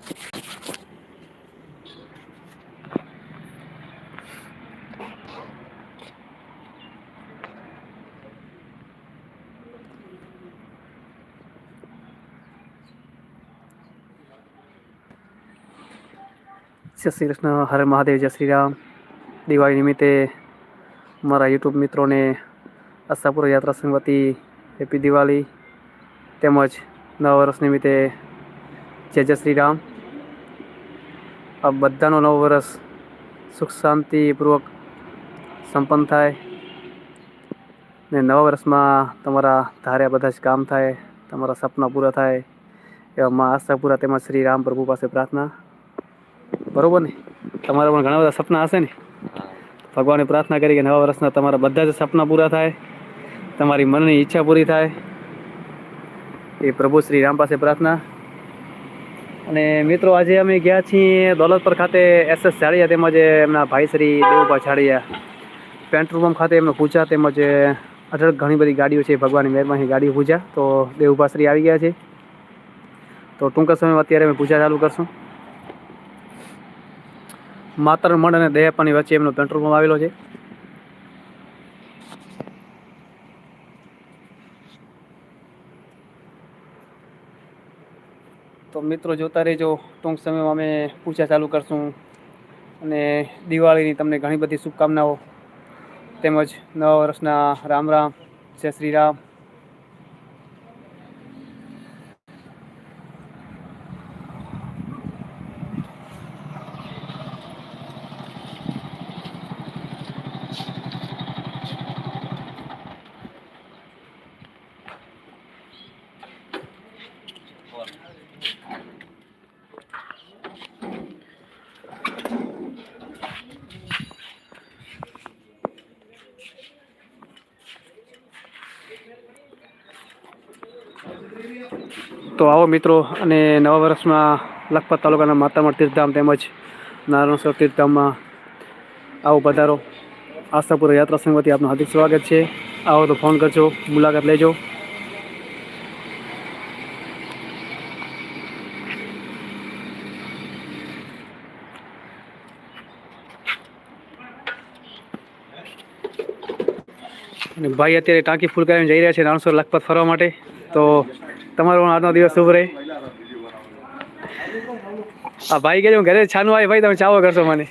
જય શ્રી કૃષ્ણ, હરે મહાદેવ, જય શ્રી રામ. દિવાળી નિમિત્તે મારા યુટ્યુબ મિત્રોને અસ્તાપુર યાત્રા સંઘ વતી હેપી દિવાળી. તેમજ નવા વર્ષ નિમિત્તે જય જય શ્રી રામ. આ બધાનો નવો વર્ષ સુખ શાંતિપૂર્વક સંપન્ન થાય ને નવા વર્ષમાં તમારા ધાર્યા બધા જ કામ થાય, તમારા સપના પૂરા થાય એવા મા આશાપુરા તેમજ શ્રી રામ પ્રભુ પાસે પ્રાર્થના. બરોબર ને? તમારા પણ ઘણા બધા સપના હશે ને? ભગવાનને પ્રાર્થના કરી કે નવા વર્ષના તમારા બધા જ સપના પૂરા થાય, તમારી મનની ઈચ્છા પૂરી થાય. એ પ્રભુ શ્રી રામ પાસે પ્રાર્થના. અને મિત્રો, આજે અમે ગયા છીએ દોલતપર ખાતે એસ એસ તેમજ એમના ભાઈ શ્રી દેવુભા ઝાડિયા પેટ્રોલ પંપ ખાતે એમનો પૂજા તેમજ અઢળ ઘણી બધી ગાડીઓ છે, ભગવાનની મહેરબાની ગાડીઓ પૂજા. તો દેવુભા શ્રી આવી ગયા છે. તો ટૂંક સમયમાં અત્યારે અમે પૂજા ચાલુ કરશું. માતર મઢ અને દયાપાની વચ્ચે એમનો પેટ્રોલ પંપ આવેલો છે. તો મિત્રો જોતા રહેજો. ટૂંક સમયમાં અમે પૂજા ચાલુ કરશું. અને દિવાળીની તમને ઘણી બધી શુભકામનાઓ. તેમજ નવા વર્ષના રામ રામ, જય શ્રી રામ. તો આવો મિત્રો, અને નવા વર્ષમાં લખપત તાલુકાના માતામઢ તીર્થધામ તેમજ નારાયણસર તીર્થધામમાં આવો પધારો. આશાપુરા યાત્રા સંઘમાંથી આપનું હાર્દિક સ્વાગત છે. આવો તો ફોન કરજો, મુલાકાત લેજો. અને ભાઈ અત્યારે ટાંકી ફૂલ જઈ રહ્યા છે નાણસો લખપત ફરવા માટે. તો તમારો આજનો દિવસ શુભ રહે. આ ભાઈ કે હું ઘરે છાનું આવી, ભાઈ તમે ચાવો કરશો મને.